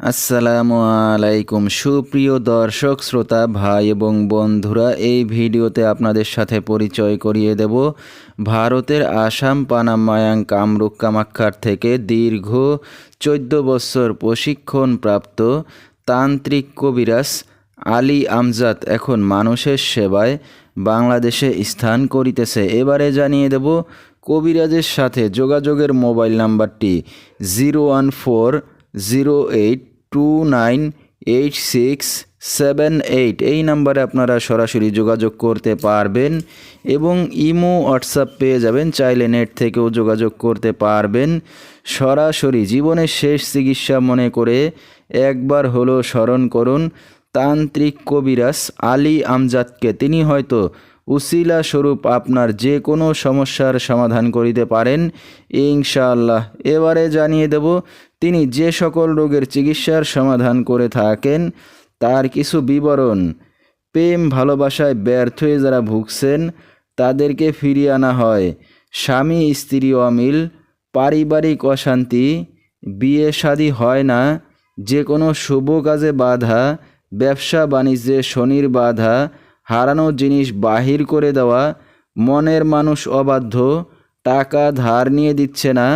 আসসালামু আলাইকুম। সুপ্রিয় দর্শক, শ্রোতা, ভাই এবং বন্ধুরা, এই ভিডিওতে আপনাদের সাথে পরিচয় করিয়ে দেব। ভারতের আসাম পানামায়াং কামরূপ কামাক্ষার থেকে দীর্ঘ চোদ্দ বছর প্রশিক্ষণপ্রাপ্ত তান্ত্রিক কবিরাজ আলী আমজাদ এখন মানুষের সেবায় বাংলাদেশে স্থান করিতেছে। এবারে জানিয়ে দেব, কবিরাজের সাথে যোগাযোগের মোবাইল নাম্বারটি zero one four zero eight two nine eight six seven eight এই নাম্বারে আপনারা সরাসরি যোগাযোগ করতে পারবেন এবং ইমো, হোয়াটসঅ্যাপ পেয়ে যাবেন। চাইলে নেট থেকেও যোগাযোগ করতে পারবেন। সরাসরি জীবনের শেষ চিকিৎসা মনে করে একবার হলো স্মরণ করুন, তান্ত্রিক কবিরাজ আলী আমজাদকে। তিনি হয়তো উসিলা স্বরূপ আপনার যে কোনো সমস্যার সমাধান করিতে পারেন, ইনশাআল্লাহ। এবারে জানিয়ে দেব, তিনি যে সকল রোগের চিকিৎসার সমাধান করে থাকেন, তার কিছু বিবরণ। প্রেম ভালোবাসায় ব্যর্থ হয়ে যারা ভুগছেন, তাদেরকে ফিরিয়ে আনা হয়। স্বামী, স্ত্রী অমিল, পারিবারিক অশান্তি, বিয়ে শাদী হয় না, যে কোনো শুভ কাজে বাধা, ব্যবসা বাণিজ্যে শনির বাধা হারানো জিনিস বাহির করে দেওয়া, মনের মানুষ অবাধ্য, টাকা ধার নিয়ে দিচ্ছে না,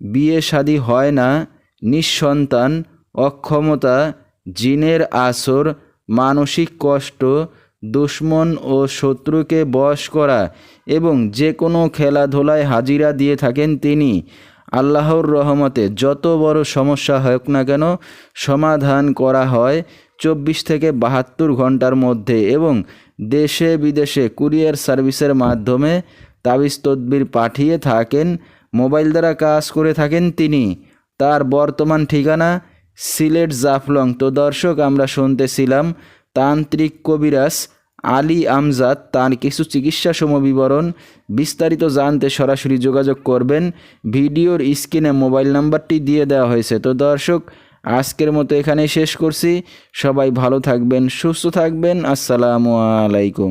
বিয়ে শাদী হয় না, নিঃসন্তান, অক্ষমতা, জিনের আসর, মানসিক কষ্ট, দুশ্মন ও শত্রুকে বশ করা এবং যে কোনো খেলাধুলায় হাজিরা দিয়ে থাকেন তিনি। আল্লাহর রহমতে যত বড় সমস্যা হোক না কেন সমাধান করা হয় চব্বিশ থেকে বাহাত্তর ঘণ্টার মধ্যে এবং দেশে বিদেশে কুরিয়ার সার্ভিসের মাধ্যমে তাবিজ তদবির পাঠিয়ে থাকেন, মোবাইল দ্বারা কাজ করে থাকেন তিনি। তার বর্তমান ঠিকানা সিলেট জাফলং। তো দর্শক, আমরা শুনতেছিলাম তান্ত্রিক কবিরাজ আলী আমজাদ তার কিছু চিকিৎসা সমবিবরণ বিস্তারিত জানতে সরাসরি যোগাযোগ করবেন। ভিডিওর স্ক্রিনে মোবাইল নাম্বারটি দিয়ে দেওয়া হয়েছে। তো দর্শক আজকের মতো এখানে শেষ করছি। সবাই ভালো থাকবেন সুস্থ থাকবেন। আসসালামু আলাইকুম।